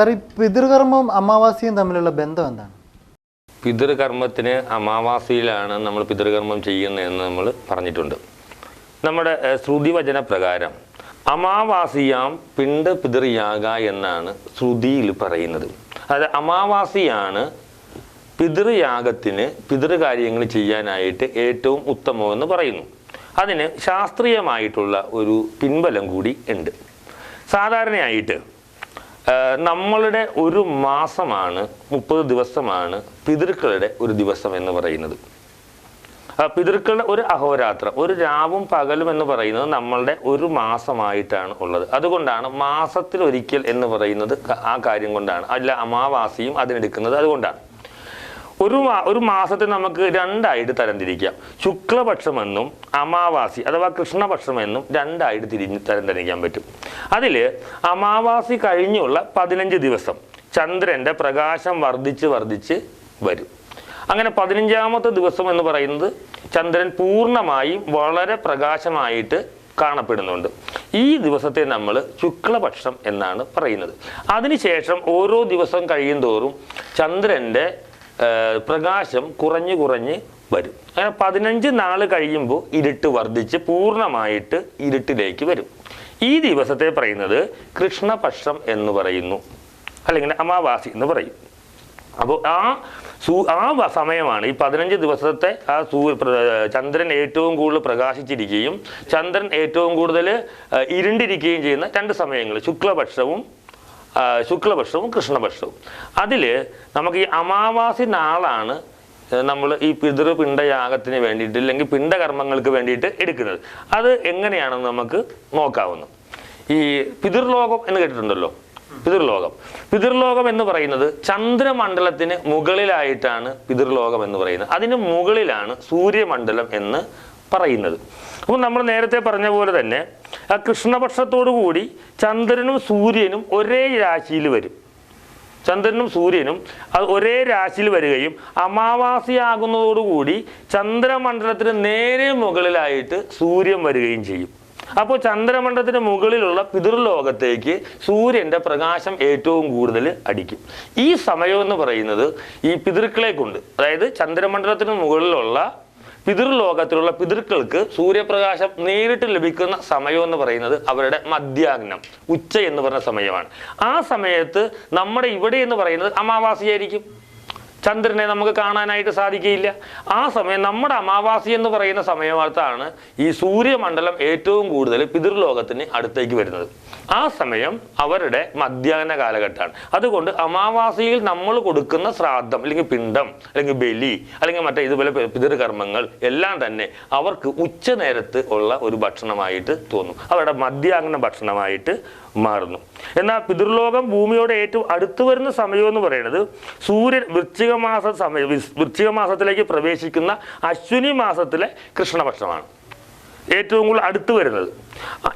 Sir ഈ പിതൃകർമ്മവും അമാവാസിയും തമ്മിലുള്ള ബന്ധം എന്താണ്? പിതൃകർമ്മത്തിന് അമാവാസിയിലാണ് നമ്മൾ പിതൃകർമ്മം ചെയ്യുന്നതെന്ന് നമ്മൾ പറഞ്ഞിട്ടുണ്ട്. നമ്മുടെ ശ്രുതി ശ്രുതിവചന പ്രകാരം അമാവാസിയാം പിണ്ട് പിതൃയാക എന്നാണ് ശ്രുതിയിൽ പറയുന്നത്. അതായത് അമാവാസിയാണ് പിതൃയാഗത്തിന് പിതൃകാര്യങ്ങൾ ചെയ്യാനായിട്ട് ഏറ്റവും ഉത്തമമെന്ന് പറയുന്നു. അതിന് ശാസ്ത്രീയമായിട്ടുള്ള ഒരു പിൻബലം കൂടി ഉണ്ട്. സാധാരണയായിട്ട് നമ്മളുടെ ഒരു മാസമാണ് മുപ്പത് ദിവസമാണ് പിതൃക്കളുടെ ഒരു ദിവസം എന്ന് പറയുന്നത്. പിതൃക്കളുടെ ഒരു അഹോരാത്രം ഒരു രാവും പകലും എന്ന് പറയുന്നത് നമ്മളുടെ ഒരു മാസമായിട്ടാണ് ഉള്ളത്. അതുകൊണ്ടാണ് മാസത്തിൽ ഒരിക്കൽ എന്ന് പറയുന്നത് ആ കാര്യം കൊണ്ടാണ്. അല്ല അമാവാസിയും അതിനെടുക്കുന്നത് അതുകൊണ്ടാണ്. ഒരു ഒരു മാസത്തെ നമുക്ക് രണ്ടായിട്ട് തരംതിരിക്കാം. ശുക്ലപക്ഷമെന്നും അമാവാസി അഥവാ കൃഷ്ണപക്ഷമെന്നും രണ്ടായിട്ട് തിരിഞ്ഞ് തരംതിരിക്കാൻ പറ്റും. അതിൽ അമാവാസി കഴിഞ്ഞുള്ള പതിനഞ്ച് ദിവസം ചന്ദ്രന്റെ പ്രകാശം വർദ്ധിച്ച് വർദ്ധിച്ച് വരും. അങ്ങനെ പതിനഞ്ചാമത്തെ ദിവസം എന്ന് പറയുന്നത് ചന്ദ്രൻ പൂർണമായും വളരെ പ്രകാശമായിട്ട് കാണപ്പെടുന്നുണ്ട്. ഈ ദിവസത്തെ നമ്മൾ ശുക്ലപക്ഷം എന്നാണ് പറയുന്നത്. അതിനുശേഷം ഓരോ ദിവസം കഴിയും തോറും ചന്ദ്രന്റെ പ്രകാശം കുറഞ്ഞു കുറഞ്ഞ് വരും. അങ്ങനെ പതിനഞ്ച് നാൾ കഴിയുമ്പോൾ ഇരുട്ട് വർദ്ധിച്ച് പൂർണമായിട്ട് ഇരുട്ടിലേക്ക് വരും. ഈ ദിവസത്തെ പറയുന്നത് കൃഷ്ണപക്ഷം എന്ന് പറയുന്നു. അല്ലെങ്കിൽ അമാവാസി എന്ന് പറയും. അപ്പോൾ ആ സൂ ആ സമയമാണ് ഈ പതിനഞ്ച് ദിവസത്തെ ആ സൂ ചന്ദ്രൻ ഏറ്റവും കൂടുതൽ പ്രകാശിച്ചിരിക്കുകയും ചന്ദ്രൻ ഏറ്റവും കൂടുതൽ ഇരുണ്ടിരിക്കുകയും ചെയ്യുന്ന രണ്ട് സമയങ്ങൾ ശുക്ലപക്ഷവും ശുക്ലപക്ഷവും കൃഷ്ണപക്ഷവും. അതിൽ നമുക്ക് ഈ അമാവാസി നാളാണ് നമ്മൾ ഈ പിതൃപിണ്ടയാഗത്തിന് വേണ്ടിയിട്ട് അല്ലെങ്കിൽ പിണ്ടകർമ്മങ്ങൾക്ക് വേണ്ടിയിട്ട് എടുക്കുന്നത്. അത് എങ്ങനെയാണെന്ന് നമുക്ക് നോക്കാവുന്നു. ഈ പിതൃലോകം എന്ന് കേട്ടിട്ടുണ്ടല്ലോ? പിതൃലോകം. പിതൃലോകം എന്ന് പറയുന്നത് ചന്ദ്രമണ്ഡലത്തിന് മുകളിലായിട്ടാണ് പിതൃലോകം എന്ന് പറയുന്നത്. അതിന് മുകളിലാണ് സൂര്യമണ്ഡലം എന്ന് പറയുന്നത്. അപ്പോൾ നമ്മൾ നേരത്തെ പറഞ്ഞ പോലെ തന്നെ ആ കൃഷ്ണപക്ഷത്തോടു കൂടി ചന്ദ്രനും സൂര്യനും ഒരേ രാശിയിൽ വരും. ചന്ദ്രനും സൂര്യനും അത് ഒരേ രാശിയിൽ വരികയും അമാവാസിയാകുന്നതോടുകൂടി ചന്ദ്രമണ്ഡലത്തിന് നേരെ മുകളിലായിട്ട് സൂര്യൻ വരികയും ചെയ്യും. അപ്പോൾ ചന്ദ്രമണ്ഡലത്തിന് മുകളിലുള്ള പിതൃലോകത്തേക്ക് സൂര്യന്റെ പ്രകാശം ഏറ്റവും കൂടുതൽ അടിക്കും. ഈ സമയം എന്ന് പറയുന്നത് ഈ പിതൃക്കളെ കൊണ്ട് അതായത് ചന്ദ്രമണ്ഡലത്തിന് മുകളിലുള്ള പിതൃലോകത്തിലുള്ള പിതൃക്കൾക്ക് സൂര്യപ്രകാശം നേരിട്ട് ലഭിക്കുന്ന സമയം എന്ന് പറയുന്നത് അവരുടെ മധ്യാഹ്നം ഉച്ച എന്ന് പറഞ്ഞ സമയമാണ്. ആ സമയത്ത് നമ്മുടെ ഇവിടെ എന്ന് പറയുന്നത് അമാവാസിയായിരിക്കും. ചന്ദ്രനെ നമുക്ക് കാണാനായിട്ട് സാധിക്കുകയില്ല. ആ സമയം നമ്മുടെ അമാവാസി എന്ന് പറയുന്ന സമയത്താണ് ഈ സൂര്യമണ്ഡലം ഏറ്റവും കൂടുതൽ പിതൃലോകത്തിന് അടുത്തേക്ക് വരുന്നത്. ആ സമയം അവരുടെ മധ്യാഹ്ന കാലഘട്ടമാണ്. അതുകൊണ്ട് അമാവാസിയിൽ നമ്മൾ കൊടുക്കുന്ന ശ്രാദ്ധം അല്ലെങ്കിൽ പിണ്ടം അല്ലെങ്കിൽ ബലി അല്ലെങ്കിൽ മറ്റേ ഇതുപോലെ പിതൃകർമ്മങ്ങൾ എല്ലാം തന്നെ അവർക്ക് ഉച്ച നേരത്ത് ഉള്ള ഒരു ഭക്ഷണമായിട്ട് തോന്നും. അവരുടെ മധ്യാഹ്ന ഭക്ഷണമായിട്ട് മാറുന്നു. എന്നാൽ പിതൃലോകം ഭൂമിയോട് ഏറ്റവും അടുത്തു വരുന്ന സമയം എന്ന് പറയുന്നത് സൂര്യൻ വൃശ്ചിക മാസ സമയ വൃശ്ചിക മാസത്തിലേക്ക് പ്രവേശിക്കുന്ന അശ്വിനി മാസത്തിലെ കൃഷ്ണപക്ഷമാണ്. ഏറ്റവും കൂടുതൽ അടുത്ത് വരുന്നത്.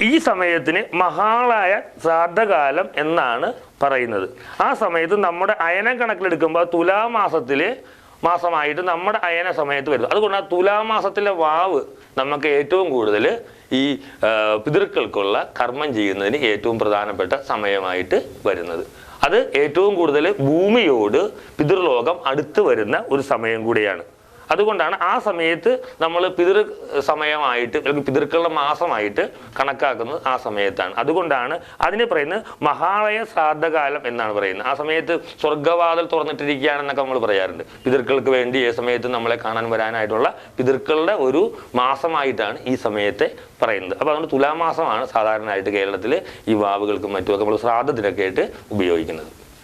ഈ സമയത്തിന് മഹാളായ ശ്രാദ്ധകാലം എന്നാണ് പറയുന്നത്. ആ സമയത്ത് നമ്മുടെ അയനം കണക്കിലെടുക്കുമ്പോൾ തുലാമാസത്തിൽ മാസമായിട്ട് നമ്മുടെ അയന സമയത്ത് വരുന്നത് അതുകൊണ്ട് ആ തുലാമാസത്തിലെ വാവ് നമുക്ക് ഏറ്റവും കൂടുതൽ ഈ പിതൃക്കൾക്കുള്ള കർമ്മം ചെയ്യുന്നതിന് ഏറ്റവും പ്രധാനപ്പെട്ട സമയമായിട്ട് വരുന്നത്. അത് ഏറ്റവും കൂടുതൽ ഭൂമിയോട് പിതൃലോകം അടുത്ത് വരുന്ന ഒരു സമയം കൂടിയാണ്. അതുകൊണ്ടാണ് ആ സമയത്ത് നമ്മൾ പിതൃ സമയമായിട്ട് അല്ലെങ്കിൽ പിതൃക്കളുടെ മാസമായിട്ട് കണക്കാക്കുന്നത് ആ സമയത്താണ്. അതുകൊണ്ടാണ് അതിന് പറയുന്നത് മഹാളയ ശ്രാദ്ധകാലം എന്നാണ് പറയുന്നത്. ആ സമയത്ത് സ്വർഗവാതൽ തുറന്നിട്ടിരിക്കുകയാണെന്നൊക്കെ നമ്മൾ പറയാറുണ്ട്. പിതൃക്കൾക്ക് വേണ്ടി ഏ സമയത്ത് നമ്മളെ കാണാൻ വരാനായിട്ടുള്ള പിതൃക്കളുടെ ഒരു മാസമായിട്ടാണ് ഈ സമയത്തെ പറയുന്നത്. അപ്പോൾ അതുകൊണ്ട് തുലാമാസമാണ് സാധാരണയായിട്ട് കേരളത്തിൽ ഈ വാവുകൾക്കും മറ്റുമൊക്കെ നമ്മൾ ശ്രാദ്ധത്തിനൊക്കെ ആയിട്ട് ഉപയോഗിക്കുന്നത്.